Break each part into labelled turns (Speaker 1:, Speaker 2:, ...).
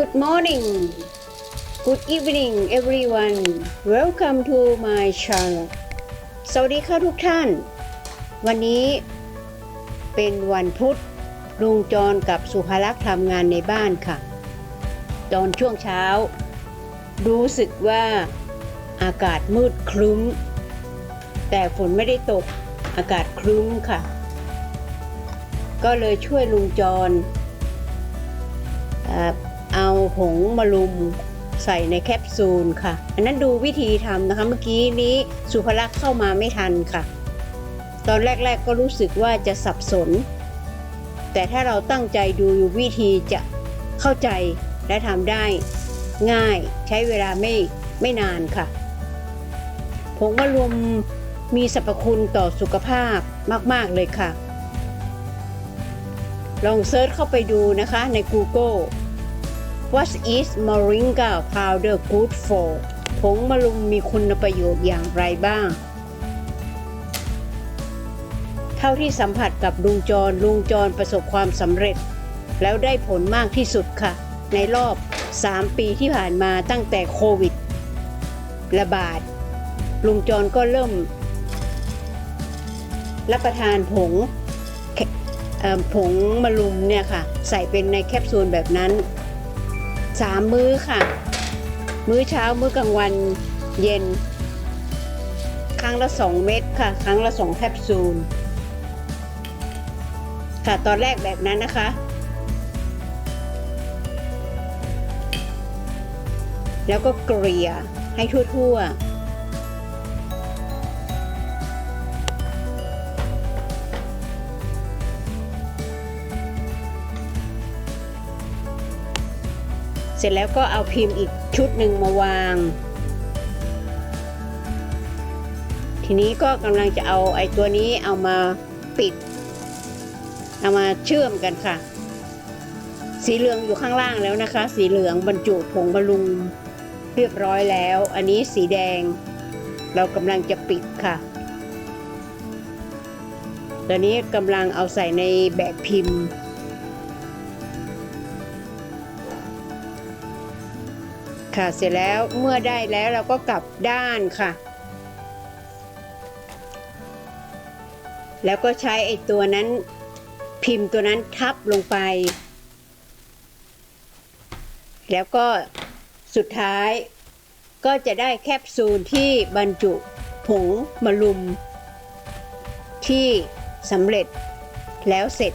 Speaker 1: Good morning Good evening everyone Welcome to my channel สวัสดีค่ะทุกท่าน วันนี้เป็นวันพุธลุงจรกับสุภลักษ์ทำงานในบ้านค่ะ ตอนช่วงเช้า รู้สึกว่าอากาศมืดครึ้ม แต่ฝนไม่ได้ตกอากาศครึ้มค่ะ ก็เลยช่วยลุงจร เอาผงมะลุมใส่ในแคปซูลค่ะ อันนั้นดูวิธีทำนะคะ เมื่อกี้นี้สุภลักษณ์เข้ามาไม่ทันค่ะ ตอนแรก ๆก็รู้สึกว่าจะสับสน แต่ถ้าเราตั้งใจดูวิธีจะเข้าใจและทำได้ง่ายใช้เวลาไม่ไม่นานค่ะ ผงมะลุมมีสรรพคุณต่อสุขภาพมาก ๆ เลยค่ะ ลองเซิร์ชเข้าไปดูนะคะใน Google What is Moringa powder good for ผงมะลุมมีคุณประโยชน์อย่างไรบ้าง เท่าที่สัมผัสกับลุงจรลุงจรประสบความสำเร็จ แล้วได้ผลมากที่สุดค่ะ ในรอบ 3 ปีที่ผ่านมาตั้งแต่โควิด ระบาด ลุงจรก็เริ่ม รับประทานผงผงมะลุมเนี่ยค่ะ ใส่เป็นในแคปซูลแบบนั้น สามมื้อค่ะ มื้อเช้ามื้อกลางวันเย็น ครั้งละสองเม็ดค่ะ ครั้งละสองแคปซูล ค่ะตอนแรกแบบนั้นนะคะแล้วก็เกลี่ยให้ทั่วๆ ร็จแล้วก็เอาพิมพ์อีกชุดหนึ่งมาวาง ทีนี้ก็กำลังจะเอาไอ้ตัวนี้เอามาปิด เอามาเชื่อมกันค่ะ สีเหลืองอยู่ข้างล่างแล้วนะคะ สีเหลืองบรรจุผงบรรลุงเรียบร้อยแล้ว อันนี้สีแดง เรากำลังจะปิดค่ะตอนนี้กำลังเอาใส่ในแบบพิมพ์ ค่ะเสร็จแล้วเมื่อได้แล้วเราก็กลับด้านค่ะ แล้วก็ใช้ไอ้ตัวนั้นพิมพ์ตัวนั้นทับลงไป แล้วก็สุดท้ายก็จะได้แคปซูลที่บรรจุผงมะลุม ที่สำเร็จแล้วเสร็จ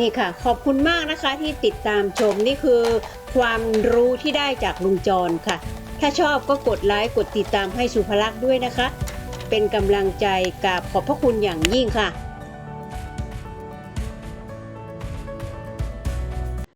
Speaker 1: นี่ค่ะ ขอบคุณมากนะคะที่ติดตามชมนี่คือ ความรู้ที่ได้จากลุงจรค่ะ ถ้าชอบก็กดไลค์กดติดตามให้สุภลักษณ์ด้วยนะคะ เป็นกำลังใจกับขอบพระคุณอย่างยิ่งค่ะ